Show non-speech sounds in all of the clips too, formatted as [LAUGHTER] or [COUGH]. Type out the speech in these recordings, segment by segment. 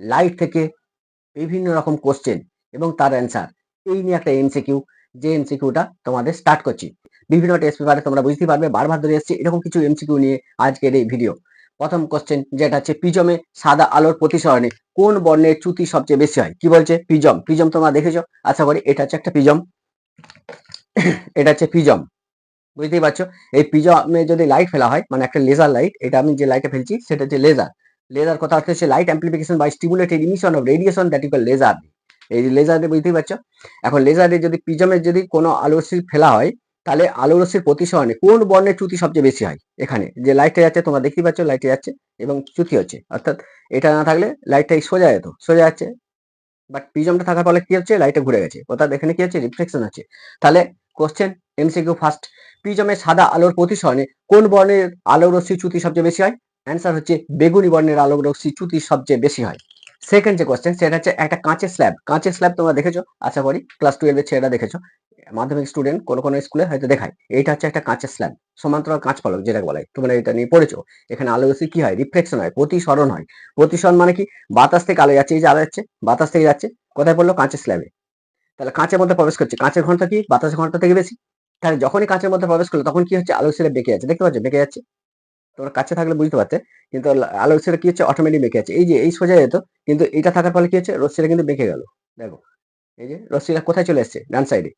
Light থেকে বিভিন্ন রকম কোশ্চেন এবং তার অ্যান্সার এই নিয়ে একটা এমসিকিউ যে এমসিকিউটা তোমাদের স্টার্ট করছি। বিভিন্ন টেস্ট পেপারে তোমরা বুঝতে পারবে, বারবার ধরে এসেছি, এরকম কিছু এমসিকিউ নিয়ে আজকের এই ভিডিও প্রথম কোশ্চেন যেটা হচ্ছে পিজমে সাদা আলোর প্রতিসরণে কোন বর্ণের চ্যুতি সবচেয়ে বেশি হয়? কি বলছে? পিজম পিজম তোমরা দেখেছ? আশা করি এটা হচ্ছে একটা পিজম [COUGHS] এটা হচ্ছে পিজম বুঝতেই পারছ? এই পিজমে যদি লাইট ফেলা হয় মানে একটা লেজার লাইট এটা আমি যে লাইটে ফেলছি, সেটা হচ্ছে লেজার লেজার কথা হচ্ছে light amplification by stimulated emission of radiation that equal laser এই লেজারে বুঝতেই পারছ? এখন লেজার লেজারে যদি পিজমে যদি কোনো আলোরশ্মি ফেলা হয়, তাহলে আলোরশ্মির প্রতিসরণে কোন বর্ণের চ্যুতি সবচেয়ে বেশি হয়? এখানে যে লাইটটা যাচ্ছে, তোমরা দেখতেই পাচ্ছ লাইটে যাচ্ছে এবং চ্যুতি হচ্ছে। অর্থাৎ এটা না থাকলে লাইটটা সোজা যেত, সোজা যাচ্ছে। বাট পিজমটা থাকার ফলে কি হচ্ছে? লাইটটা ঘুরে গেছে। অর্থাৎ এখানে কি হচ্ছে? রিফ্লেকশন হচ্ছে। তাহলে কোশ্চেন এমসিকিউ ফার্স্ট পিজমে সাদা আলোর প্রতিসরণে কোন বর্ণের আলোর রশ্মি চ্যুতি সবচেয়ে বেশি হয়? অ্যান্সার হচ্ছে বেগুনি বর্ণের আলোক রশ্মি চ্যুতি সবচেয়ে বেশি হয়। সেকেন্ড যে কোয়েশ্চেন সেটা হচ্ছে একটা কাঁচের স্ল্যাব কাঁচের স্ল্যাব তোমরা দেখেছ? আশা করি ক্লাস টুয়েলভের ছেলেরা দেখেছ। মাধ্যমিক স্টুডেন্ট কোনো কোনো স্কুলে হয়তো দেখায়। এইটা হচ্ছে একটা কাঁচের স্ল্যাব সমান্তরাল কাঁচ পালক যেটাকে বলে। তোমরা এটা নিয়ে পড়েছো? এখানে আলো রশ্মি কি হয়? রিফ্লেকশন হয়, প্রতিসরণ হয়। প্রতিসরণ মানে কি? বাতাস থেকে আলো যাচ্ছে, এই যে আলো যাচ্ছে, বাতাস থেকে যাচ্ছে। কোথায় পড়ল? কাঁচের স্ল্যাবে তাহলে কাঁচের মধ্যে প্রবেশ করছে। কাঁচের ঘনটা কি? বাতাসের ঘনটা থেকে বেশি। তাহলে যখনই কাঁচের মধ্যে প্রবেশ করল, তখন কি হচ্ছে? আলোক সেটা বেঁকে যাচ্ছে। দেখতে পাচ্ছ? বেঁকে যাচ্ছে। তোমরা কাছে থাকলে বুঝতে পারতে, কিন্তু আলোক সেটা কি হচ্ছে অটোমেটিক বেঁকে আছে। এই যে, এই সোজা যেত কিন্তু এটা থাকার ফলে কি হচ্ছে রশ্মিটা কিন্তু বেঁকে গেল। দেখো, এই যে রশ্মিটা কোথায় চলে এসছে? ডান সাইডে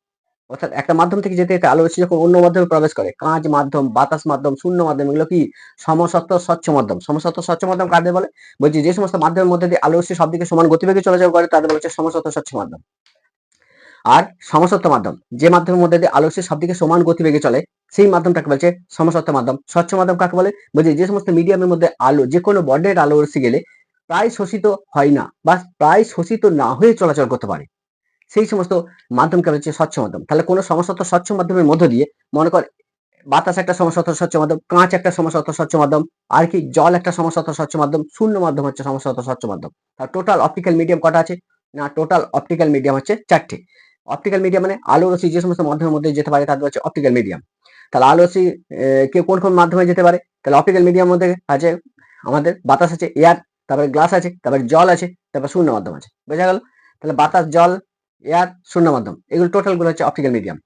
অর্থাৎ একটা মাধ্যম থেকে যেতে যেতে আলো রশ্মি যখন অন্য মাধ্যমে প্রবেশ করে, কাঁচ মাধ্যম, বাতাস মাধ্যম, শূন্য মাধ্যম, এগুলো কি? সমসত্ব, স্বচ্ছ মাধ্যম। সমসত্ব, স্বচ্ছ মাধ্যম কাদের বলে? বলছি যে সমস্ত মাধ্যমের মধ্যে দিয়ে আলো রশ্মি সব দিকে সমান গতিবেগে চলাচল করে, তাদের বলছে সমসত্ব, স্বচ্ছ মাধ্যম। আর সমসত্ব মাধ্যম। যে মাধ্যমের মধ্যে দিয়ে আলোক সবদিকে সমান গতিবেগে চলে, সেই মাধ্যমটাকে বলছে সমসত্ব মাধ্যম। স্বচ্ছ মাধ্যম কাকে বলে? বলছে যে সমস্ত মিডিয়ামের মধ্যে আলো, যে কোনো বর্ডের আলো রশ্মি গেলে প্রায় শোষিত হয় না বা প্রায় শোষিত না হয়ে চলাচল করতে পারে। সেই সমস্ত মাধ্যমকে বলছে স্বচ্ছ মাধ্যম। তাহলে কোনো সমসত্ব স্বচ্ছ মাধ্যমের মধ্য দিয়ে মনে কর, বাতাস একটা সমসত্ব স্বচ্ছ মাধ্যম, কাঁচ একটা সমসত্ব স্বচ্ছ মাধ্যম, আর কি জল একটা সমসত্ব স্বচ্ছ মাধ্যম, শূন্য মাধ্যম হচ্ছে সমসত্ব স্বচ্ছ মাধ্যম। টোটাল অপটিক্যাল মিডিয়াম কটা আছে? না টোটাল অপটিক্যাল মিডিয়াম হচ্ছে চারটে। অপটিক্যাল মিডিয়াম মানে আলো রশ্মি যে সমস্ত মাধ্যমের মধ্যে যেতে পারে তাদের হচ্ছে অপটিক্যাল মিডিয়াম তাহলে আলো রশ্মি কেউ কোন কোন মাধ্যমে যেতে পারে? তাহলে অপটিক্যাল মিডিয়াম মধ্যে আছে আমাদের বাতাস আছে এয়ার তারপরে গ্লাস আছে, তারপরে জল আছে, তারপর শূন্য মাধ্যম আছে। বোঝা গেল? তাহলে বাতাস, জল এয়ার শূন্য মাধ্যম, এগুলো টোটালগুলো হচ্ছে অপটিক্যাল মিডিয়াম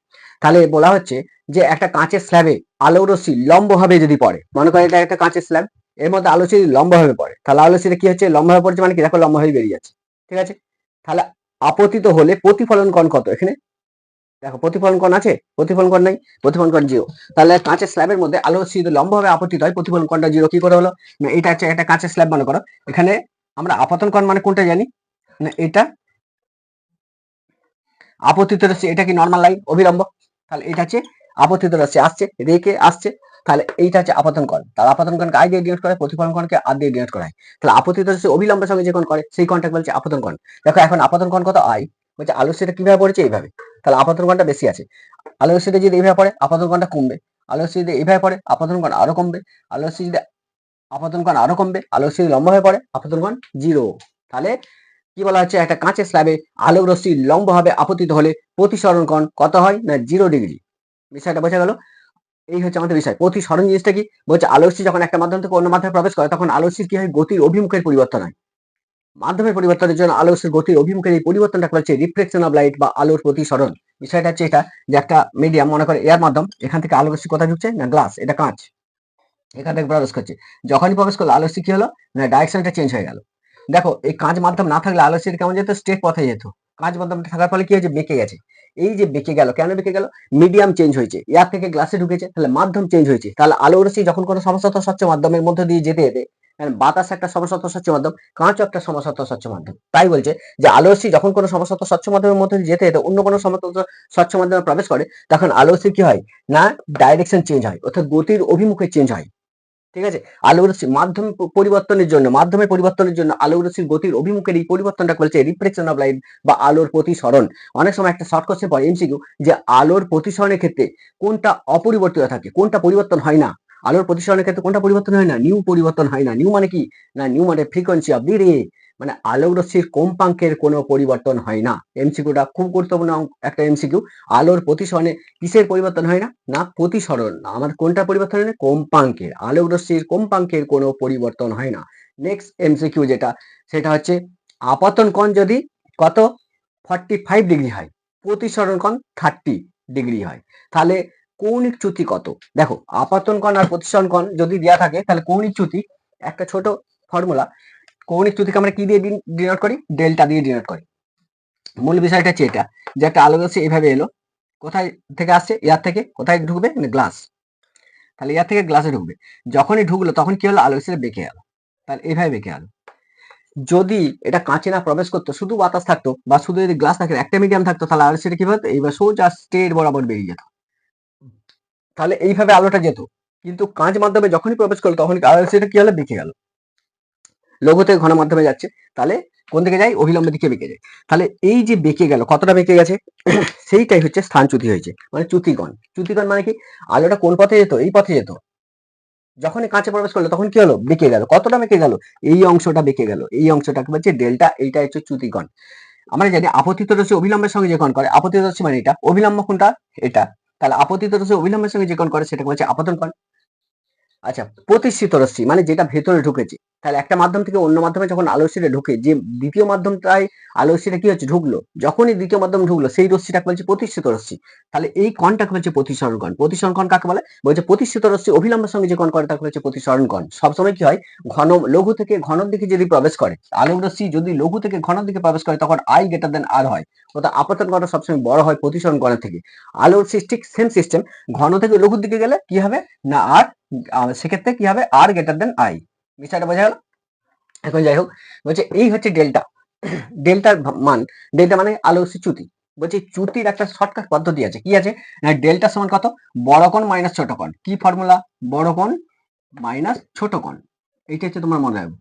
তাহলে বলা হচ্ছে যে একটা কাঁচের স্ল্যাবে আলো রশ্মি লম্বভাবে যদি পড়ে, মনে করেন এটা একটা কাঁচের স্ল্যাব এর মধ্যে আলো যদি লম্বভাবে পড়ে। তাহলে আলো রশ্মিটা কি হচ্ছে? লম্বভাবে পড়ছে মানে কি? দেখো লম্বভাবে বেরিয়ে যাচ্ছে। ঠিক আছে? তাহলে আপতিত হলে প্রতিফলন কোণ কত? এখানে? দেখো, প্রতিফলন কোণ আছে? প্রতিফলন কোণ নাই? প্রতিফলন কোণ জিরো তাহলে কাঁচের স্ল্যাবের মধ্যে আলো যদি লম্বভাবে আপতিত হয়, প্রতিফলন কোণটা জিরো কি করে হলো? না, এটা হচ্ছে একটা কাঁচের স্ল্যাব মনে করো। এখানে আমরা আপতন কোণ মানে কোনটা জানি? না, এটা আপতিত রশ্মি, এটা কি নর্মাল লাইন অবিলম্ব। তাহলে এটা হচ্ছে আপতিত রশ্মি, আসছে, রেখে আসছে। তাহলে এইটা হচ্ছে আপতন কোণ। তাহলে আপতন কোণকে আই দিয়ে ডিনোট করে, প্রতিফলন কোণকে আর দিয়ে ডিনোট করা। হয় তাহলে আপতিত রশ্মি অবিলম্বের সঙ্গে যে কোণ করে, সেই কোণটাকে বলছে আপতন কোণ। দেখো এখন আপতন কোণ কত আই বলছে আলোর সেটা কীভাবে পড়েছে? এইভাবে। তাহলে আপতন কোণটা বেশি আছে। আলোর সেটা যদি এইভাবে পড়ে, আপতন কোণটা কমবে। আলোর যদি এইভাবে পড়ে, আপাতন কোণ আরও কমবে। আলোর যদি আপতন কোণ আরও কমবে, আলোর যদি লম্বা হয়ে পড়ে, আপতন কোণ জিরো তাহলে কি বলা হচ্ছে? একটা কাঁচের স্ল্যাবে আলোক রশ্মি লম্বভাবে আপতিত হলে প্রতিসরণ কোণ কত হয়? না জিরো ডিগ্রি বিষয়টা বোঝা গেল? এই হচ্ছে আমাদের বিষয়। প্রতিসরণ জিনিসটা কি? বলছে আলোকসি যখন একটা মাধ্যম থেকে অন্য মাধ্যমে প্রবেশ করে, তখন আলোকসির কি হয়? গতির অভিমুখের পরিবর্তন হয়। মাধ্যমের পরিবর্তনের জন্য আলোকের গতির অভিমুখের এই পরিবর্তনটা হচ্ছে রিফ্লেকশন অফ লাইট বা আলোর প্রতিসরণ। বিষয়টা হচ্ছে এটা যে একটা মিডিয়াম মনে করে এয়ার মাধ্যম, এখান থেকে আলোক রশ্মি কোথায় ঢুকছে? না গ্লাস এটা কাঁচ। এখান থেকে প্রবেশ করছে। যখনই প্রবেশ করল আলোক কি হলো? না ডাইরেকশনটা চেঞ্জ হয়ে গেল। দেখো, এই কাঁচ মাধ্যম না থাকলে আলোক কেমন যেত? স্ট্রেট পথে যেত। কাঁচ মাধ্যম থাকার ফলে কি হয়েছে? বেঁকে গেছে। এই যে বেঁকে গেল, কেন বেঁকে গেল? মিডিয়াম চেঞ্জ হয়েছে। এয়ার থেকে গ্লাসে ঢুকেছে, তাহলে মাধ্যম চেঞ্জ হয়েছে। তাহলে আলো রশ্মি যখন কোনো সমস্যা স্বচ্ছ মাধ্যমের মধ্যে দিয়ে যেতে যেতে বাতাস একটা সমসত্ব স্বচ্ছ মাধ্যম, কাঁচ একটা সমসত্ব স্বচ্ছ মাধ্যম। তাই বলছে যে আলোরশ্মি যখন কোনো সমসত্ব স্বচ্ছ মাধ্যমের মধ্যে যেতে যেতে অন্য কোনো সমসত্ব স্বচ্ছ মাধ্যমে প্রবেশ করে, তখন আলোরশ্মি কি হয়? না ডাইরেকশন চেঞ্জ হয়, অর্থাৎ গতির অভিমুখে চেঞ্জ হয়। ঠিক আছে? আলোরশ্মি মাধ্যম পরিবর্তনের জন্য মাধ্যমে পরিবর্তনের জন্য আলোরশ্মির গতির অভিমুখের এই পরিবর্তনটা বলছে রিফ্লেকশন অফ লাইট বা আলোর প্রতিসরণ। অনেক সময় একটা শর্ট কোশ্চেন পড়ে এমসিকিউ যে আলোর প্রতিসরণের ক্ষেত্রে কোনটা অপরিবর্তিত থাকে, কোনটা পরিবর্তন হয় না? আলোর প্রতিসরণের ক্ষেত্রে কোনটা পরিবর্তন হয় না? নিউ পরিবর্তন হয় না। নিউ মানে কি? না নিউ মানে ফ্রিকোয়েন্সি অফ দি রে মানে আলোক রশ্মির কম্পাঙ্কের কোনো পরিবর্তন হয় না। এমসিকিউটা খুব গুরুত্বপূর্ণ একটা এমসিকিউ আলোর প্রতিসরণে কিসের পরিবর্তন হয় না? না, প্রতিসরণ। আমার কোনটা পরিবর্তন হয় না? কম্পাঙ্কের। আলোক রশ্মির কম্পাঙ্কের কোনো পরিবর্তন হয় না। নেক্সট এমসিকিউ যেটা, সেটা হচ্ছে আপতন কোণ যদি কত? ফর্টি ফাইভ ডিগ্রি হয়। প্রতিসরণ কোণ থার্টি ডিগ্রি হয়। তাহলে কৌণিক চ্যুতি কত? দেখো, আপাতন কোণ আর প্রতিসরণ কোণ যদি দেওয়া থাকে, তাহলে কৌণিক চ্যুতি, একটা ছোট ফর্মুলা কৌণিক চ্যুতিকে আমরা কি দিয়ে ডিনোট করি? ডেল্টা দিয়ে ডিনোট করি। মূল বিষয়টা হচ্ছে এটা, যে একটা আলো রশ্মি এইভাবে এলো, কোথায় থেকে আসছে? এয়ার থেকে। কোথায় ঢুকবে? গ্লাস তাহলে এয়ার থেকে গ্লাসে ঢুকবে। যখনই ঢুকলো, তখন কি হলো? আলো রশ্মিটা বেঁকে গেল তাহলে এইভাবে বেঁকে গেল যদি এটা কাঁচে না প্রবেশ করতো, শুধু বাতাস থাকতো, বা শুধু যদি গ্লাস থাকতো একটা মিডিয়াম থাকতো, তাহলে আলো সেটা কি হতো এইবার সোজা স্ট্রেট বরাবর বেরিয়ে যেত। তাহলে এইভাবে আলোটা যেত। কিন্তু কাঁচ মাধ্যমে যখনই প্রবেশ করল তখন আলো সেটা কি হলো? বেঁকে গেল। লঘু থেকে ঘন মাধ্যমে যাচ্ছে। তাহলে কোন দিকে যায়? অভিলম্বের দিকে বেঁকে যায়। তাহলে এই যে বেঁকে গেল, কতটা বেঁকে গেছে? [CLEARS THROAT] সেইটাই হচ্ছে স্থানচ্যুতি হয়েছে। মানে চ্যুতিগণ। চ্যুতিগণ মানে কি? আলোটা কোন পথে যেত? এই পথে যেত। যখনই কাঁচে প্রবেশ করল, তখন কি হলো? বেঁকে গেল। কতটা বেঁকে গেল? এই অংশটা বেঁকে গেল। এই অংশটাকে বলছে ডেল্টা, এইটা হচ্ছে চ্যুতিগণ। আমরা জানি, আপতিত রশ্মি অবিলম্বের সঙ্গে যে কোণ করে, আপতিত রশ্মি মানে এটা। অবিলম্ব কোনটা? এটা। তাহলে আপতিত রশ্মি অবিলম্বের সঙ্গে যে কোণ করে, সেটাকে বলছে আপতন কোণ। আচ্ছা প্রতিষ্ঠিত রশ্মি মানে যেটা ভেতরে ঢুকেছে। তাহলে একটা মাধ্যম থেকে অন্য মাধ্যমে যখন আলো রশ্মিটা ঢুকে, যে দ্বিতীয় মাধ্যমটায় আলো রশ্মিটা কি হচ্ছে? ঢুকলো। যখনই দ্বিতীয় মাধ্যম ঢুকলো, সেই রশ্মিটাকে বলছে? প্রতিষ্ঠিত রশ্মি। তাহলে এই কণটাকে বলছে? প্রতিসরণ কণ। প্রতিসরণ কণ কাকে বলে? বলছে প্রতিষ্ঠিত রশ্মি অভিলম্বের সঙ্গে যে কণ করে, তাকে বলছে প্রতিসরণ কণ। সবসময় কি হয়? ঘন লঘু থেকে ঘনর দিকে যদি প্রবেশ করে আলোক রশ্মি যদি লঘু থেকে ঘনর দিকে প্রবেশ করে, তখন আই গ্রেটার দেন আর হয়। অর্থাৎ আপতন কণটা সবসময় বড় হয় প্রতিসরণ কণের থেকে। আলোর ঠিক সেম সিস্টেম ঘন থেকে লঘুর দিকে গেলে কি হবে? না আর সেক্ষেত্রে কি হবে? আর গ্রেটার দেন আই বিষয়টা বোঝা গেল? এখন যাই হোক, বলছে এই হচ্ছে ডেল্টা। ডেল্টার মান, ডেল্টা মানে আলো হচ্ছে চ্যুতি। বলছে চ্যুতির একটা শর্টকাট পদ্ধতি আছে। কি আছে? ডেল্টা সমান কত? বড় কোণ মাইনাস ছোট কোণ। কি ফর্মুলা বড় কোণ মাইনাস ছোট কোণ। এইটা হচ্ছে তোমার মনে রাখবে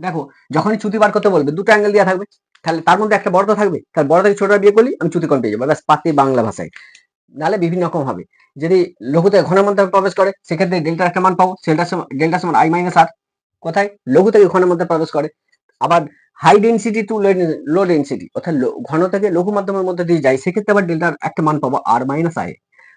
দেখো, যখনই চ্যুতি বার করতে বলবে, দুটো অ্যাঙ্গেল দেওয়া থাকবে। তাহলে তার মধ্যে একটা বড় তো থাকবে। তার বড় থেকে ছোট বিয়ে করলি আমি চ্যুতি কোণ পেয়ে যাব। ব্যাস, পাতি বাংলা ভাষায়। নাহলে বিভিন্ন রকম হবে। যদি লঘুতে ঘন মধ্যে প্রবেশ করে, সেক্ষেত্রে ডেল্টার একটা মান পাবো। সেটা ডেল্টার সমান আই মাইনাস আর কোথায়? লঘু থেকে ঘনের মধ্যে প্রবেশ করে। আবার high density to low density অর্থাৎ ঘন থেকে লঘু মাধ্যমের মধ্যে দিয়ে যায়, সেক্ষেত্রে আবার ডেল্টার একটা মান পাবো আর মাইনাস আই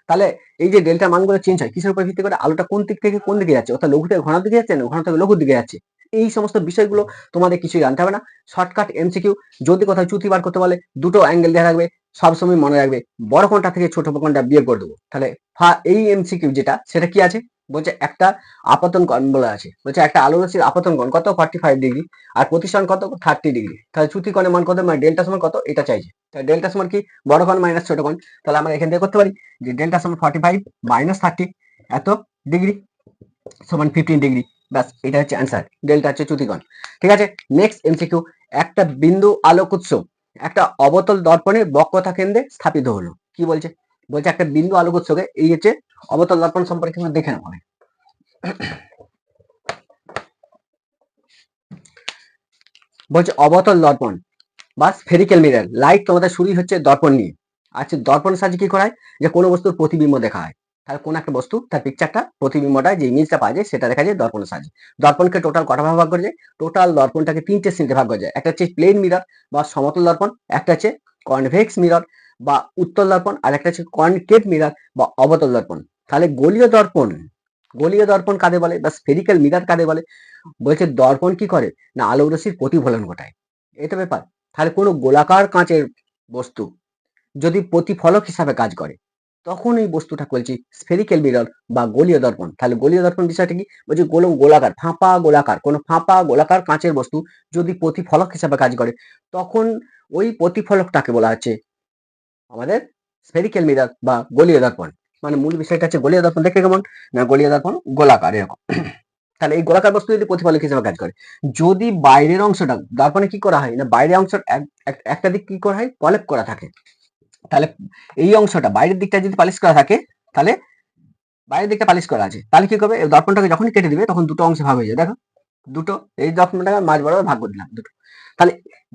তাহলে এই যে ডেল্টার মানগুলো চেঞ্জ হয়, কিসের উপর ভিত্তি করে? আলোটা কোন দিক থেকে কোন দিকে যাচ্ছে? অর্থাৎ লঘু থেকে ঘন দিকে যাচ্ছে না ঘন থেকে লঘুর দিকে যাচ্ছে। এই সমস্ত বিষয়গুলো তোমাদের কিছুই জানতে হবে না। শর্টকাট এমসিকিউ যদি কোথাও চুতি বার করতে বলে, দুটো অ্যাঙ্গেল দেওয়া রাখবে সবসময় মনে রাখবে, বড় কোনটা থেকে ছোট কোনটা বিয়োগ করে দেবো। তাহলে এই এমসিকিউ যেটা, সেটা কি আছে? বলছে একটা আপতন কোণ বলে আছে। বলছে একটা আলো রশ্মির আপতন কোণ কত? ফর্টি ফাইভ ডিগ্রি আর প্রতিসরণ কত? থার্টি ডিগ্রি তাহলে চ্যুতি কোণের মান কত? মানে ডেল্টা সমান কত? এটা চাইছে। তাহলে ডেল্টা সমান কি? বড় কোণ মাইনাস ছোট কোণ। তাহলে আমরা এখান থেকে করতে পারি যে ডেল্টা সমান ফর্টি ফাইভ মাইনাস থার্টি এত ডিগ্রি সমান ফিফটিন ডিগ্রি ব্যাস, এটা হচ্ছে অ্যান্সার ডেল্টা হচ্ছে চ্যুতিকোণ ঠিক আছে? নেক্সট এমসিকিউ একটা বিন্দু আলোক উৎস, একটা অবতল দর্পণে বক্রতা কেন্দ্রে স্থাপিত হলো। কি বলছে? বলছে একটা বিন্দু আলোক উৎসকে, এই হচ্ছে অবতল দর্পণ সম্পর্কে আমরা দেখে নেব বলছে অবতল দর্পণ বা স্ফেরিক্যাল মিরর লাইট তোমাদের শুরুই হচ্ছে দর্পণ নিয়ে। আচ্ছা দর্পণের সাহায্যে কি করা হয়? যে কোনো বস্তুর প্রতিবিম্ব দেখা হয়। তাহলে কোন একটা বস্তু, তার পিকচারটা প্রতিবিম্বটা, যে ইমেজটা পাওয়া যায়, সেটা দেখা যায় দর্পণের সাহায্যে। দর্পণকে টোটাল কটা ভাগ করে যায়? টোটাল দর্পণটাকে তিনটে শ্রেণীতে ভাগ করা যায়। একটা হচ্ছে প্লেন মিরর বা সমতল দর্পণ, একটা হচ্ছে কনভেক্স মিরর বা উত্তল দর্পণ, আর একটা হচ্ছে কনকেভ মিরর বা অবতল দর্পণ। তাহলে গলীয় দর্পণ গলীয় দর্পণ কাদের বলে? বা স্ফেরিক্যাল মিরার কাদের বলে? বলছে দর্পণ কি করে? না আলোক প্রতিফলন ঘটায়। এটা ব্যাপার। তাহলে কোনো গোলাকার কাঁচের বস্তু যদি প্রতিফলক হিসাবে কাজ করে, তখন এই বস্তুটা বলছি স্ফেরিক্যাল মিরর বা গলীয় দর্পণ। তাহলে গলীয় দর্পণ বিষয়টা কি? বলছি গোল, গোলাকার, ফাঁপা গোলাকার, কোনো ফাঁপা গোলাকার কাঁচের বস্তু যদি প্রতিফলক হিসাবে কাজ করে, তখন ওই প্রতিফলকটাকে বলা হচ্ছে আমাদের স্ফেরিক্যাল মিরর বা গলীয় দর্পণ। মানে মূল বিষয়টা হচ্ছে গলীয় দর্পণ। দেখে কেমন? না, গলীয় দর্পণ, গোলাকার, এরকম। তাহলে এই গোলাকার বস্তু যদি প্রতিফলক হিসেবে কাজ করে, যদি বাইরের অংশটা, দর্পণে কি করা হয়? না, বাইরের অংশ একটা দিক কি করা হয়? পলেপ করা থাকে। তাহলে এই অংশটা, বাইরের দিকটা যদি পালিশ করা থাকে, তাহলে বাইরের দিকটা পালিশ করা আছে। তাহলে কি করবে? দর্পণটাকে যখন কেটে দিবে, তখন দুটো অংশে ভাগ হয়ে যায় দেখো। দুটো, এই দর্পণটাকে মাঝ বরাবর ভাগ করে দিলাম, দুটো। তাহলে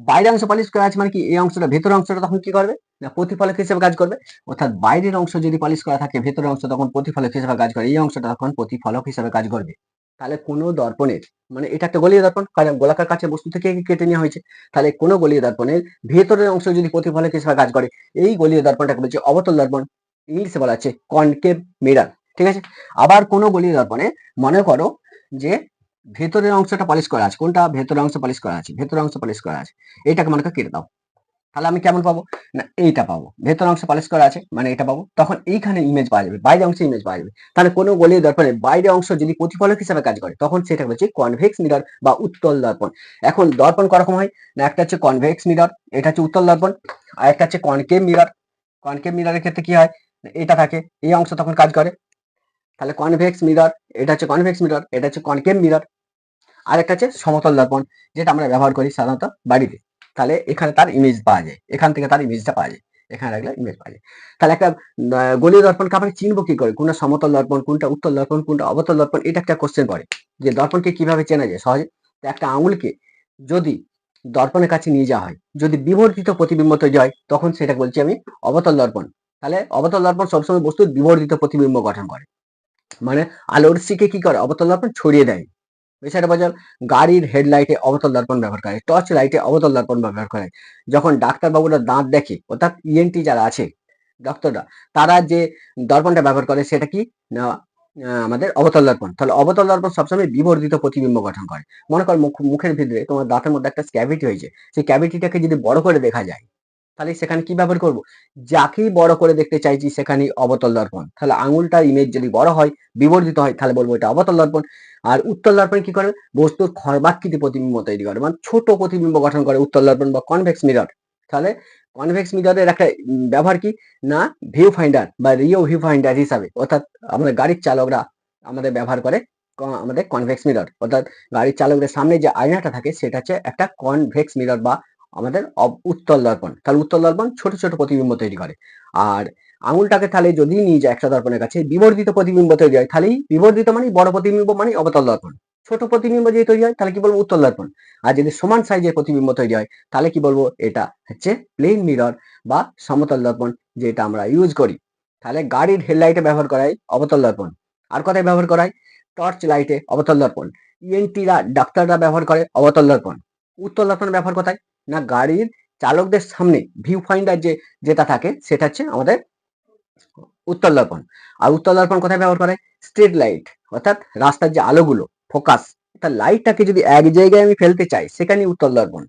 বাইরের অংশ পালিশ করা আছে মানে কি? এই অংশটা ভেতরের অংশটা তখন কি করবে? না, প্রতিফলক হিসেবে কাজ করবে। অর্থাৎ বাইরের অংশ যদি পালিশ করা থাকে, ভেতরের অংশ তখন প্রতিফলক হিসেবে কাজ করে। এই অংশটা তখন প্রতিফলক হিসেবে কাজ করবে। তাহলে কোনো দর্পণের মানে এটা একটা গলীয় দর্পণ, কারণ গোলাকার কাছে বস্তু থেকে কেটে নেওয়া হয়েছে। তাহলে কোনো গলীয় দর্পণের ভেতরের অংশ যদি প্রতিফলক হিসেবে কাজ করে, এই গলীয় দর্পণটাকে বলছে অবতল দর্পণ, ইংলিশে বলা আছে কনকেভ মিরার, ঠিক আছে? আবার কোনো গলীয় দর্পণে মনে করো যে ভেতরের অংশটা পলিশ করা আছে। কোনটা? ভেতরের অংশ পলিশ করা আছে। ভেতরের অংশ পলিশ করা আছে। এইটাকে মনে কেটে দাও। তাহলে আমি কেমন পাবো? না, এইটা পাবো। ভেতর অংশ পলিশ করা আছে মানে এটা পাবো। তখন এইখানে ইমেজ পাওয়া যাবে। বাইরে অংশে ইমেজ পাওয়া যাবে। তাহলে কোনো গলির দর্পণে বাইরে অংশ যদি প্রতিফলক হিসাবে কাজ করে, তখন সেটা হচ্ছে কনভেক্স মিরর বা উত্তল দর্পণ। এখন দর্পণ করকম হয়? না, একটা হচ্ছে কনভেক্স মিরর এটা হচ্ছে উত্তল দর্পণ, আর একটা হচ্ছে কনকেভ মিরর কনকেভ মিররের ক্ষেত্রে কি হয়? এটা থাকে, এই অংশ তখন কাজ করে। তাহলে কনভেক্স মিরর এটা হচ্ছে কনভেক্স মিরর এটা হচ্ছে কনকেভ মিরর আর একটা হচ্ছে সমতল দর্পণ, যেটা আমরা ব্যবহার করি সাধারণত বাড়িতে। তাহলে এখানে তার ইমেজ পাওয়া যায়, এখান থেকে তার ইমেজটা পাওয়া যায়, এখানে রাখলে ইমেজ পাওয়া যায়। তাহলে একটা গলীয় দর্পণকে আমরা চিনবো কি করে? কোনটা সমতল দর্পণ, কোনটা উত্তল দর্পণ, কোনটা অবতল দর্পণ, এটা একটা কোশ্চেন করে যে দর্পণকে কীভাবে চেনা যায়? সহজে? একটা আঙুলকে যদি দর্পণের কাছে নিয়ে যাওয়া হয়, যদি বিবর্ধিত প্রতিবিম্ব তৈরি হয়, তখন সেটা বলছি আমি অবতল দর্পণ। তাহলে অবতল দর্পণ সবসময় বস্তুর বিবর্ধিত প্রতিবিম্ব গঠন করে। মানে আলোর শিকে কি করে? অবতল দর্পণ ছড়িয়ে দেয়। বিষয়টা বোঝাল, গাড়ির হেডলাইটে অবতল দর্পণ ব্যবহার করে টর্চ লাইটে অবতল দর্পণ ব্যবহার করে। যখন ডাক্তারবাবুরা দাঁত দেখে, অর্থাৎ ইএনটি যারা আছে ডক্টররা তারা যে দর্পণটা ব্যবহার করে সেটা কি? না আমাদের অবতল দর্পণ। তাহলে অবতল দর্পণ সবসময় বিবর্ধিত প্রতিবিম্ব গঠন করে। মনে কর মুখ, মুখের ভিতরে তোমার দাঁতের মধ্যে একটা ক্যাভিটি হয়েছে। সেই ক্যাভিটিটাকে যদি বড় করে দেখা যায় তাহলে সেখানে কি ব্যবহার করব? যাকেই বড় করে দেখতে চাইছি সেখানে অবতল দর্পণ। তাহলে আঙুলটার ইমেজ যদি বড় হয়, বিবর্ধিত হয়, তাহলে বলব এটা অবতল দর্পণ। আর উত্তল দর্পণ কি করে? বস্তুর খর্বাকৃতি প্রতিবিম্ব তৈরি করে। মানে ছোট প্রতিবিম্ব গঠন করে উত্তল দর্পণ বা কনভেক্স মিরর তাহলে কনভেক্স মিররের একটা ব্যবহার কি? না ভিউ ফাইন্ডার বা রিও ভিউ ফাইন্ডার হিসাবে। অর্থাৎ আমাদের গাড়ির চালকরা আমাদের ব্যবহার করে আমাদের কনভেক্স মিরর অর্থাৎ গাড়ির চালকদের সামনে যে আয়নাটা থাকে, সেটা হচ্ছে একটা কনভেক্স মিরর বা আমাদের উত্তল দর্পণ। তাহলে উত্তল দর্পণ ছোট ছোট প্রতিবিম্ব তৈরি করে। আর আঙুলটাকে তাহলে যদি নিয়ে যায় একটা দর্পণের কাছে, বিবর্ধিত প্রতিবিম্ব তৈরি হয়, তাহলেই বিবর্ধিত মানে বড় প্রতিবিম্ব মানে অবতল দর্পণ। ছোট প্রতিবিম্ব যদি তৈরি হয়, তাহলে কি বলব উত্তল দর্পণ। আর যদি সমান সাইজের প্রতিবিম্ব তৈরি হয়, তাহলে কি বলব এটা হচ্ছে প্লেন মিরর বা সমতল দর্পণ, যেটা আমরা ইউজ করি। তাহলে গাড়ির হেডলাইটে ব্যবহার করা হয় অবতল দর্পণ। আর কথায় ব্যবহার করা হয় টর্চ লাইটে অবতল দর্পণ। ইএনটিরা ডাক্তাররা ব্যবহার করে অবতল দর্পণ। উত্তল দর্পণ ব্যবহার কোথায়? না গাড়ির চালকদের সামনে ভিউ ফাইন্ডার যে, যেটা থাকে, সেটা হচ্ছে আমাদের উত্তল দর্পণ। আর উত্তল দর্পণ কোথায় ব্যবহার করে স্ট্রিট লাইট অর্থাৎ রাস্তার যে আলোগুলো ফোকাস তার লাইটটাকে যদি এক জায়গায় আমি ফেলতে চাই সেখানেই উত্তল দর্পণ।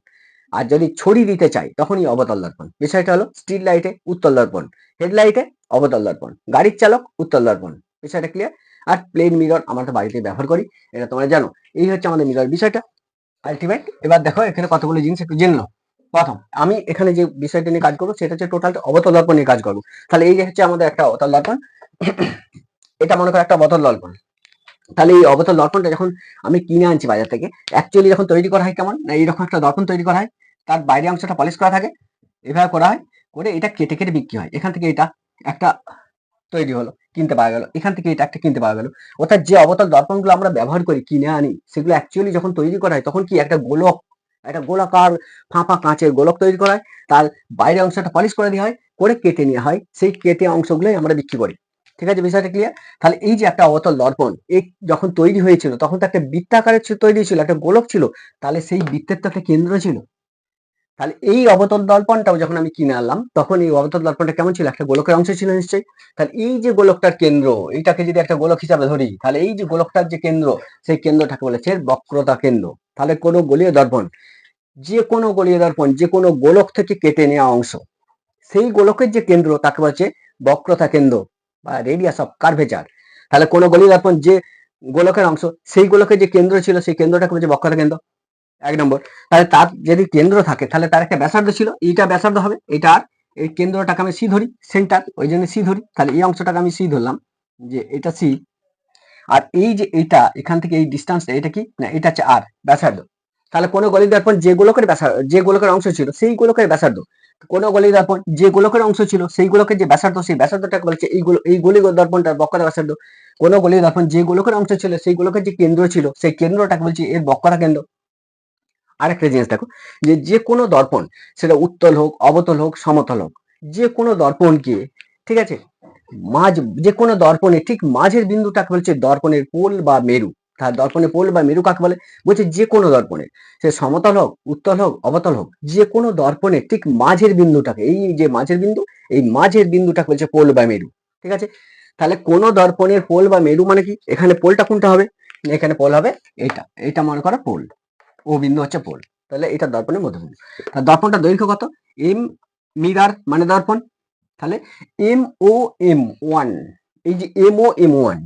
আর যদি ছড়িয়ে দিতে চাই, তখনই অবতল দর্পণ। বিষয়টা হলো স্ট্রিট লাইটে উত্তল দর্পণ হেডলাইটে অবতল দর্পণ, গাড়ির চালক উত্তল দর্পণ। বিষয়টা ক্লিয়ার আর প্লেন মিরর আমরা তো বাড়িতে ব্যবহার করি, এটা তোমরা জানো। এই হচ্ছে আমাদের মিরর বিষয়টা আলটিমেট এবার দেখো এখানে কতগুলো জিনিস একটু জেনে। প্রথম, আমি এখানে যে বিষয়টা নিয়ে কাজ করব, সেটা হচ্ছে টোটাল অবতল দর্পণ নিয়ে কাজ করব। তাহলে এই যে হচ্ছে আমাদের একটা অবতল দর্পণ এটা মনে করো একটা অবতল দর্পণ তাহলে এই অবতল দর্পণটা যখন আমি কিনে আনছি বাজার থেকে অ্যাকচুয়ালি যখন তৈরি করা হয় কেমন, না এইরকম একটা দর্পণ তৈরি করা হয়, তার বাইরে অংশটা পলিশ করা থাকে, এভাবে করা হয়, করে এটা কেটে কেটে বিক্রি হয়। এখান থেকে এটা একটা তৈরি হলো, কিনতে পাওয়া গেল। এখান থেকে এটা একটা কিনতে পাওয়া গেল। অর্থাৎ যে অবতল দর্পণগুলো আমরা ব্যবহার করি কিনে আনি, সেগুলো অ্যাকচুয়ালি যখন তৈরি করা হয়, তখন কি একটা গোলক, একটা গোলাকার ফাঁপা কাঁচের গোলক তৈরি করা হয়, তার বাইরের অংশটা পলিশ করে দেওয়া হয়, করে কেটে নেওয়া হয়, সেই কেটে অংশগুলোই আমরা বিক্রি করি। ঠিক আছে, বিষয়টা ক্লিয়ার তাহলে এই যে একটা অবতল দর্পণ এই যখন তৈরি হয়েছিল, তখন তো একটা বৃত্তাকারের তৈরি ছিল, একটা গোলক ছিল, তাহলে সেই বৃত্তের তো একটা কেন্দ্র ছিল। তাহলে এই অবতল দর্পণটাও যখন আমি কিনে আনলাম, তখন এই অবতল দর্পণটা কেমন ছিল? একটা গোলকের অংশ ছিল নিশ্চয়ই। তাহলে এই যে গোলকটার কেন্দ্র এইটাকে যদি একটা গোলক হিসাবে ধরি, তাহলে এই যে গোলকটার যে কেন্দ্র, সেই কেন্দ্রটাকে বলেছে বক্রতা কেন্দ্র। তাহলে কোনো গলীয় দর্পণ, যে কোনো গলীয় দর্পণ, যে কোনো গোলক থেকে কেটে নেওয়া অংশ, সেই গোলকের যে কেন্দ্র, তাকে বলছে বক্রতা কেন্দ্র বা রেডিয়াস অফ কার্ভেচার তাহলে কোনো গলীয় দর্পণ, যে গোলকের অংশ, সেই গোলকের যে কেন্দ্র ছিল, সেই কেন্দ্রটাকে বলছে বক্রতা কেন্দ্র। এক নম্বর। তাহলে তার যদি কেন্দ্র থাকে, তাহলে তার একটা ব্যাসার্ধ ছিল, এইটা ব্যাসার্ধ হবে এটা আর, এই কেন্দ্রটাকে আমি সি ধরি সেন্টার ওই জন্য সি ধরি, তাহলে এই অংশটাকে আমি সি ধরলাম, যে এটা সি আর এই যে এটা এখান থেকে এই ডিস্টেন্সটা এটা কি? না, এটা হচ্ছে আর ব্যাসার্ধ। তাহলে কোনো গলি দর্পণ যে গোলকের ব্যাসার্ধ, যে গোলকের অংশ ছিল, সেই গোলকের ব্যাসার্ধ। কোনো গলি দর্পণ যে গোলকের অংশ ছিল, সেই গোলকের যে ব্যাসার্ধ, সেই ব্যাসার্ধটাকে বলছে এই গোল, এই গলি দর্পণটার বক্রতা ব্যাসার্ধ। কোনো গলি দর্পণ যে গোলকের অংশ ছিল, সেই গোলকের যে কেন্দ্র ছিল, সেই কেন্দ্রটাকে বলছে এর বক্রতা কেন্দ্র। আরেকটা জিনিস দেখো, যে যে কোনো দর্পণ, সেটা উত্তল হোক, অবতল হোক, সমতল হোক যে কোনো দর্পণকে ঠিক আছে? মাঝ যে কোনো দর্পণে, ঠিক মাঝের বিন্দুটাকে বলছে দর্পণের পোল বা মেরু। তার দর্পণের পোল বা মেরু কাকে বলে? বলছে যে কোনো দর্পণে। সে সমতল হোক, উত্তল হোক, অবতল হোক যে কোনো দর্পণে, ঠিক মাঝের বিন্দুটাকে এই যে মাঝের বিন্দু, এই মাঝের বিন্দুটাকে বলছে পোল বা মেরু, ঠিক আছে? তাহলে কোনো দর্পণের পোল বা মেরু মানে কি? এখানে পোলটা কোনটা হবে? এখানে পোল হবে এটা এটা মনে করো পোল। ও বিন্দু হচ্ছে পোল। তাহলে এটা দর্পণের মধ্যবিন্দু। তার দর্পণটা দৈর্ঘ্য কত? এম মিরার মানে দর্পণ। তাহলে এম ও এম ওয়ান, এই যে এম ও এম ওয়ান,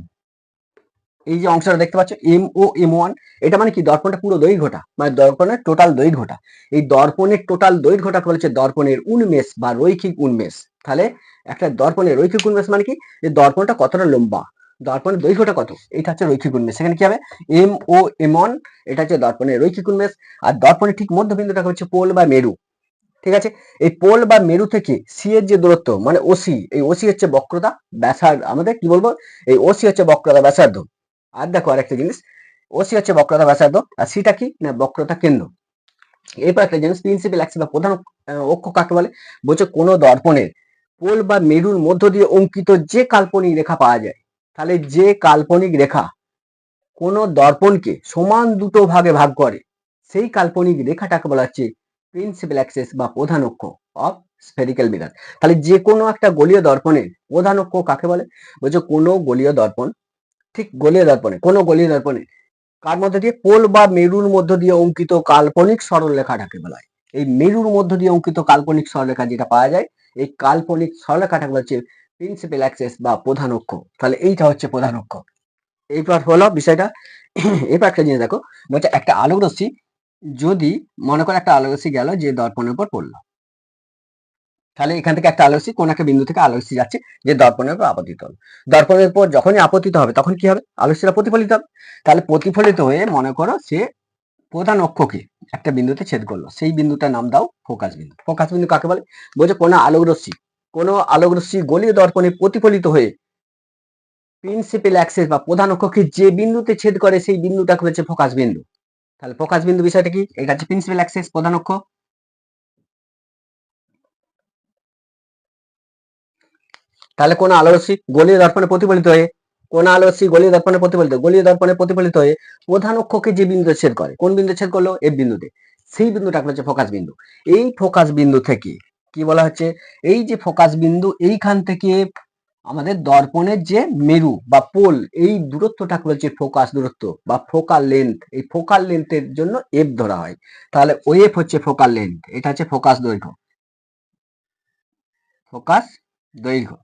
এই যে অংশটা দেখতে পাচ্ছ, এম ও এম ওয়ান, এটা মানে কি? দর্পণটা পুরো দৈর্ঘ্যটা মানে দর্পণের টোটাল দৈর্ঘ্যটা। এই দর্পণের টোটাল দৈর্ঘ্যটাকে বলেছে দর্পণের উন্মেষ বা রৈখিক উন্মেষ। তাহলে একটা দর্পণের রৈখিক উন্মেষ মানে কি? যে দর্পণটা কতটা লম্বা দর্পণের দৈর্ঘ্যটা কত? এটা হচ্ছে রৈখিক উন্মেষ সেখানে কি হবে? এম ও এম এটা হচ্ছে দর্পণের রৈখিক উন্মেষ আর দর্পণের ঠিক মধ্যবিন্দুটা হচ্ছে পোল বা মেরু। ঠিক আছে? এই পোল বা মেরু থেকে সি এর যে দূরত্ব মানে ওসি এই ওসি হচ্ছে বক্রতা, ব্যাসার্ধ। আমাদের কি বলব? এই ওসি হচ্ছে বক্রতা, ব্যাসার্ধ। আর দেখো আর একটা জিনিস ওসি হচ্ছে বক্রতা, ব্যাসার্ধ। আর সিটা কি? না, বক্রতা কেন্দ্র। এরপর একটা জিনিস প্রিন্সিপাল অ্যাক্সিস বা প্রধান অক্ষ কাকে বলে? বলছে কোন দর্পণের পোল বা মেরুর মধ্য দিয়ে অঙ্কিত যে কাল্পনিক রেখা পাওয়া যায় তাহলে যে কাল্পনিক রেখা কোন দর্পণকে সমান দুটো ভাগে ভাগ করে, সেই কাল্পনিক রেখাটাকে বলা হচ্ছে প্রিন্সিপাল অ্যাক্সিস বা প্রধান অক্ষ অফ স্ফেরিক্যাল মিরার তাহলে যে কোনো একটা গলীয় দর্পণের প্রধান অক্ষ কাকে বলে? বলছে কোনো গলীয় দর্পণ, ঠিক গলীয় দর্পণে, কোনো গলীয় দর্পণে। কার মধ্যে দিয়ে? পোল বা মেরুর মধ্য দিয়ে অঙ্কিত কাল্পনিক সরলরেখাটাকে বলা হয়। এই মেরুর মধ্য দিয়ে অঙ্কিত কাল্পনিক সরলরেখা যেটা পাওয়া যায়, এই কাল্পনিক সরলরেখাটাকে বলা হচ্ছে প্রিন্সিপাল অ্যাক্সেস বা প্রধান অক্ষ। তাহলে এইটা হচ্ছে প্রধান অক্ষ। এইবার হলো বিষয়টা। এবার একটা জিনিস দেখো, বলছে একটা আলোক রশ্মি যদি মনে করো একটা আলোক রশ্মি গেল যে দর্পণের উপর পড়ল। তাহলে এখান থেকে একটা আলোকসি কোন একটা বিন্দু থেকে আলোকসি যাচ্ছে যে দর্পণের উপর আপতিত হলো। দর্পণের উপর যখনই আপতিত হবে, তখন কি হবে? আলোকসিটা প্রতিফলিত হবে। তাহলে প্রতিফলিত হয়ে মনে করো সে প্রধান অক্ষকে একটা বিন্দুতে ছেদ করল। সেই বিন্দুটার নাম দাও ফোকাস বিন্দু। ফোকাস বিন্দু কাকে বলে? বলছে কোনো আলোক রশ্মি কোনো আলোক রশ্মি গলীয় দর্পণে প্রতিফলিত হয়ে প্রিন্সিপাল অ্যাক্সেস বা প্রধান অক্ষকে যে বিন্দুতে ছেদ করে সেই বিন্দুটাকে হচ্ছে ফোকাস বিন্দু। তাহলে ফোকাস বিন্দু বিষয়টা কি? এটা হচ্ছে প্রিন্সিপাল অ্যাক্সেস প্রধান অক্ষ। তাহলে কোন আলোরশ্মি গলীয় দর্পণে প্রতিফলিত হয়ে, কোন আলোরশ্মি গলীয় দর্পণে প্রতিফলিত গলীয় দর্পণে প্রতিফলিত হয়ে প্রধান অক্ষকে যে বিন্দুতে ছেদ করে, কোন বিন্দু ছেদ করল? এফ বিন্দুতে। সেই বিন্দুটা হচ্ছে ফোকাস বিন্দু। এই ফোকাস বিন্দু থেকে কি বলা হচ্ছে? এই যে ফোকাস বিন্দু এইখান থেকে আমাদের দর্পণের যে মেরু বা পোল, এই দূরত্বটাকে বলছে? ফোকাস দূরত্ব বা ফোকাল লেন্থ। এই ফোকাল লেন্থের জন্য এফ ধরা হয়। তাহলে ও এফ হচ্ছে ফোকাল লেন্থ। এটা হচ্ছে ফোকাস দৈর্ঘ্য। ফোকাস দৈর্ঘ্য।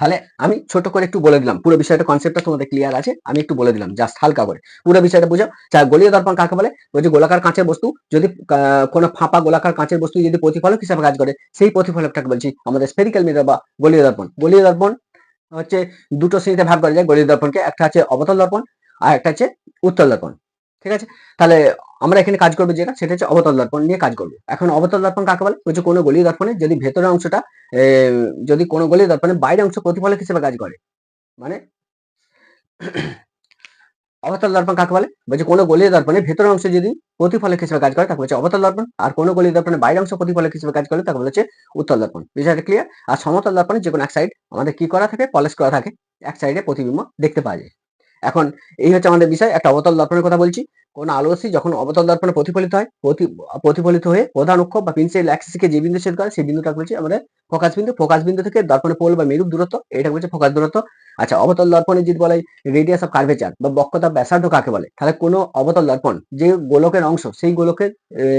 তাহলে আমি ছোট করে একটু বলে দিলাম। পুরো বিষয়টা কনসেপ্টটা তোমাদের ক্লিয়ার আছে, আমি একটু বলে দিলাম জাস্ট হালকা করে। পুরো বিষয়টা বুঝো যা গলীয় দর্পণ কাকে বলে? বলছে গোলাকার কাঁচের বস্তু, যদি কোনো ফাঁপা গোলাকার কাঁচের বস্তু যদি প্রতিফলক হিসাবে কাজ করে, সেই প্রতিফলকটাকে বলছি আমাদের স্পেরিক্যাল মিরর বা গলীয় দর্পণ। গলীয় দর্পণ হচ্ছে দুটো শ্রেণীতে ভাগ করা যায়, গলীয় দর্পণকে। একটা আছে অবতল দর্পণ, আর একটা হচ্ছে উত্তল দর্পণ। ঠিক আছে? তাহলে আমরা এখানে কাজ করব যেটা, সেটা হচ্ছে অবতল দর্পণ নিয়ে কাজ করব। এখন অবতল দর্পণ কাকে বলে? বলছে কোনো গলি দর্পণে যদি ভেতরের অংশটা যদি কোনো গলি দর্পণে বাইরের অংশ প্রতিফলক হিসেবে কাজ করে। মানে অবতল দর্পণ কাকে বলে? বলছে কোনো গলি দর্পণে ভেতরের অংশ যদি প্রতিফলক হিসেবে কাজ করে, তাকে বলছে অবতল দর্পণ। আর কোনো গলি দর্পণে বাইরের অংশ প্রতিফলক হিসেবে কাজ করে তাকে বলেছে উত্তল দর্পণ। বিষয়টা ক্লিয়ার আর সমতল দর্পণে যে কোনো এক সাইড আমাদের কি করা থাকে? পলিশ করা থাকে। এক সাইডে প্রতিবিম্ব দেখতে পাওয়া যায়। এখন এই হচ্ছে আমাদের বিষয়, একটা অবতল দর্পণের কথা বলছি। কোন আলোরশ্মি যখন অবতল দর্পণে প্রতিফলিত হয়, প্রতি- প্রতিফলিত হয়ে প্রধান অক্ষ বা প্রিন্সিপাল অ্যাক্সিসকে যে বিন্দু ছেদ করে, সেই বিন্দুটা বলছি আমাদের ফোকাস বিন্দু। ফোকাস বিন্দু থেকে দর্পণে পোল বা মেরুর দূরত্ব, এটা বলছে ফোকাস দূরত্ব। আচ্ছা অবতল দর্পণে যদি বলে রেডিয়াস অফ কার্ভেচার বা বক্রতা ব্যাসার্ধ কাকে বলে? তাহলে কোনো অবতল দর্পণ, যে গোলকের অংশ, সেই গোলকের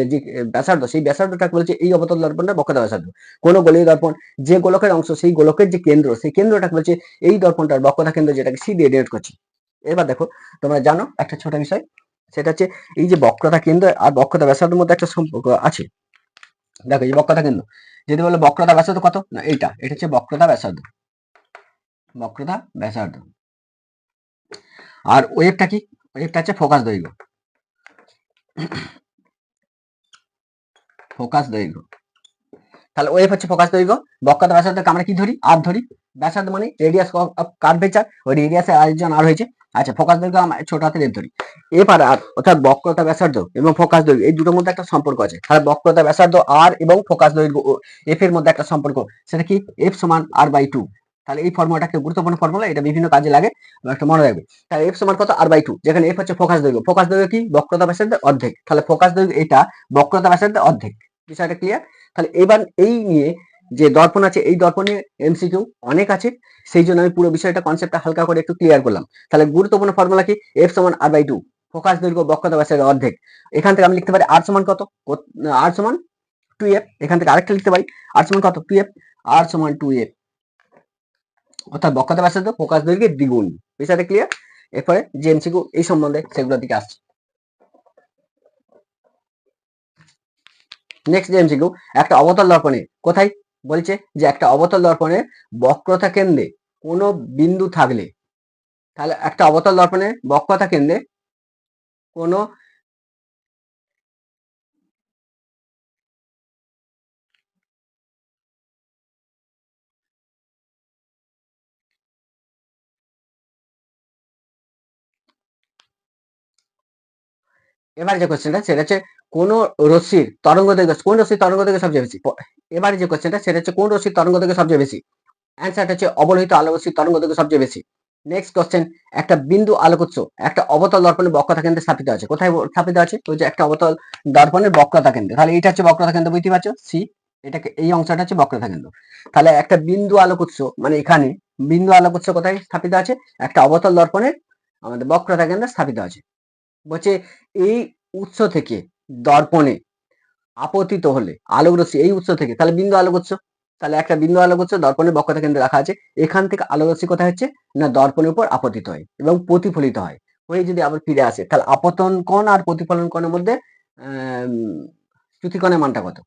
যে ব্যাসার্ধ, সেই ব্যাসার্ধটাকে বলছে এই অবতল দর্পণটা বক্রতা ব্যাসার্ধ। কোনো গোলীয় দর্পণ, যে গোলকের অংশ, সেই গোলকের যে কেন্দ্র, সেই কেন্দ্রটাকে বলছে এই দর্পণটার বক্রতা কেন্দ্র যেটাকে সি দিয়ে ডিনোট করছি। এবার দেখো, তোমরা জানো একটা ছোট বিষয়, সেটা হচ্ছে এই যে বক্রতা কেন্দ্র আর বক্রতা ব্যাসার্ধের মধ্যে একটা সম্পর্ক আছে। দেখো এই বক্রতা কেন্দ্র, যদি বলো বক্রতা ব্যাসার্ধ কত? না, এইটা, এটা হচ্ছে বক্রতা ব্যাসার্ধ। বক্রতা ব্যাসার্ধ। আর ওয়েবটা কি? ওয়েবটা হচ্ছে ফোকাস দৈর্ঘ্য। ফোকাস দৈর্ঘ্য। তাহলে ওয়েভ হচ্ছে ফোকাস দৈর্ঘ্য, বক্রতা ব্যাসার্ধকে আমরা কি ধরি? আর ধরি। ব্যাসার্ধ মানে রেডিয়াস অফ কার্ভেচার ওই রেডিয়াসের আরেকজন আর হয়েছে। আচ্ছা ফোকাস দৈর্ঘ্য আমার ছোট হাতে রেড ধরি। এবার আর, অর্থাৎ বক্রতা ব্যাসার্ধ এবং ফোকাস দৈর্ঘ্য, এই দুটোর মধ্যে একটা সম্পর্ক আছে। তাহলে বক্রতা ব্যাসার্ধ আর এবং ফোকাস দৈর্ঘ্য এফ এর মধ্যে একটা সম্পর্ক, সেটা কি? এফ সমান আর বাই টু তাহলে এই ফর্মুলাটা একটা গুরুত্বপূর্ণ ফর্মুলা এটা বিভিন্ন কাজে লাগে একটা মনে রাখবে। তাহলে এফ সমান কত? আর বাই টু যেখানে এফ হচ্ছে ফোকাস দৈর্ঘ্য। ফোকাস দৈর্ঘ্য কি? বক্রতা ব্যাসার্ধের অর্ধেক। তাহলে ফোকাস দৈর্ঘ্য এটা, বক্রতা ব্যাসার্ধের অর্ধেক। বিষয়টা ক্লিয়ার তাহলে এবার এই নিয়ে যে দর্পণ আছে, এই দর্পণে এমসিকিউ অনেক আছে, সেই জন্য আমি পুরো বিষয়টা কনসেপ্টটা হালকা করে একটু ক্লিয়ার করলাম। তাহলে গুরুত্বপূর্ণ ফর্মুলা কি? এফ সমান আর বাই টু ফোকাস দৈর্ঘ্য বক্ষতা ব্যাসের অর্ধেক। এখান থেকে আমি লিখতে পারি আর সমান কত? আর সমান টু এফ এখান থেকে আরেকটা লিখতে পারি আর সমান কত? টু এফ আর সমান টু এফ অর্থাৎ বক্ষতা ব্যাসার্ধ ফোকাস দৈর্ঘ্যের দ্বিগুণ। বিষয়টা ক্লিয়ার এরপরে যে এমসিকিউ এই সম্বন্ধে সেগুলোর দিকে আসছে। নেক্সট যে এমসিকিউ একটা অবতল দর্পণে কোথায়? বলছে যে একটা অবতল দর্পণে বক্রতা কেন্দ্রে কোনো বিন্দু থাকলে, তাহলে একটা অবতল দর্পণে বক্রতা কেন্দ্রে কোনো এবার যে কোশ্চেনটা সেটা হচ্ছে কোন রশ্মির তরঙ্গ দৈর্ঘ্য, কোন রশ্মির তরঙ্গ দৈর্ঘ্য সবচেয়ে বেশি? এবারে যে কোশ্চেনটা সেটা হচ্ছে কোন রশ্মির তরঙ্গ দৈর্ঘ্য সবচেয়ে বেশি? অ্যান্সারটা হচ্ছে অবলোহিত আলো রশ্মির তরঙ্গ দৈর্ঘ্য সবচেয়ে বেশি। নেক্সট কোশ্চেন একটা বিন্দু আলোকোৎস একটা অবতল দর্পণের বক্রতা কেন্দ্রে স্থাপিত আছে। কোথায় স্থাপিত আছে? ওই যে একটা অবতল দর্পণের বক্রতা কেন্দ্রে। তাহলে এটা হচ্ছে বক্রতা কেন্দ্র বুঝতে পারছ? সি, এটাকে, এই অংশটা হচ্ছে বক্রতা কেন্দ্র। তাহলে একটা বিন্দু আলোকোৎস মানে এখানে বিন্দু আলোকোৎস কোথায় স্থাপিত আছে? একটা অবতল দর্পণের আমাদের বক্রতা কেন্দ্রে স্থাপিত আছে। বলছে, এই উৎস থেকে দর্পণে আপতিত হলে আলোক রশ্মি এই উৎস থেকে, তাহলে বিন্দু আলোক উৎস তাহলে একটা বিন্দু আলোক উৎস দর্পণের বক্ষতা কেন্দ্রে রাখা আছে, এখান থেকে আলোক রশ্মি কোথায় হচ্ছে? না, দর্পণের উপর আপতিত হয় এবং প্রতিফলিত হয়। হয়ে যদি আবার ফিরে আসে, তাহলে আপতন কোণ আর প্রতিফলন কোণের মধ্যে, আহ চ্যুতিকোণের মানটা কত?